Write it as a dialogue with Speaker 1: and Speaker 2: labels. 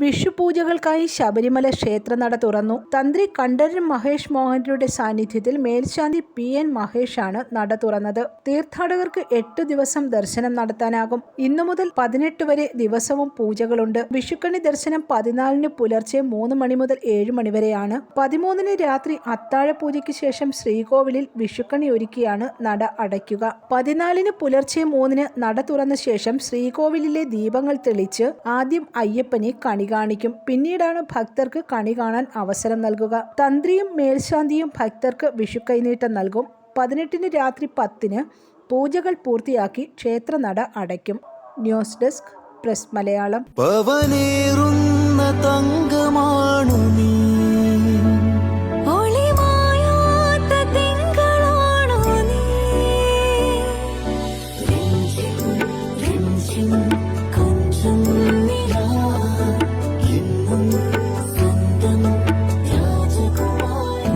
Speaker 1: വിഷുപൂജകൾക്കായി ശബരിമല ക്ഷേത്രനട തുറന്നു. തന്ത്രി കണ്ഠരൻ മഹേഷ് മോഹനരുടെ സാന്നിധ്യത്തിൽ മേൽശാന്തി പി എൻ മഹേഷാണ് നട തുറന്നത്. തീർത്ഥാടകർക്ക് എട്ടു ദിവസം ദർശനം നടത്താനാകും. ഇന്നു മുതൽ പതിനെട്ട് വരെ ദിവസവും പൂജകളുണ്ട്. വിഷുക്കണി ദർശനം പതിനാലിന് പുലർച്ചെ മൂന്ന് മണി മുതൽ ഏഴ് മണി വരെയാണ്. പതിമൂന്നിന് രാത്രി അത്താഴ പൂജയ്ക്ക് ശേഷം ശ്രീകോവിലിൽ വിഷുക്കണി ഒരുക്കിയാണ് നട അടയ്ക്കുക. പതിനാലിന് പുലർച്ചെ മൂന്നിന് നട തുറന്ന ശേഷം ശ്രീകോവിലിലെ ദീപങ്ങൾ തെളിച്ച് ആദ്യം അയ്യപ്പനെ കണി കാണിക്കും. പിന്നീടാണ് ഭക്തർക്ക് കണി കാണാൻ അവസരം നൽകുക. തന്ത്രിയും മേൽശാന്തിയും ഭക്തർക്ക് വിഷുക്കൈനീട്ടം നൽകും. പതിനെട്ടിന് രാത്രി പത്തിന് പൂജകൾ പൂർത്തിയാക്കി ക്ഷേത്രനട അടയ്ക്കും. News desk press Malayalam.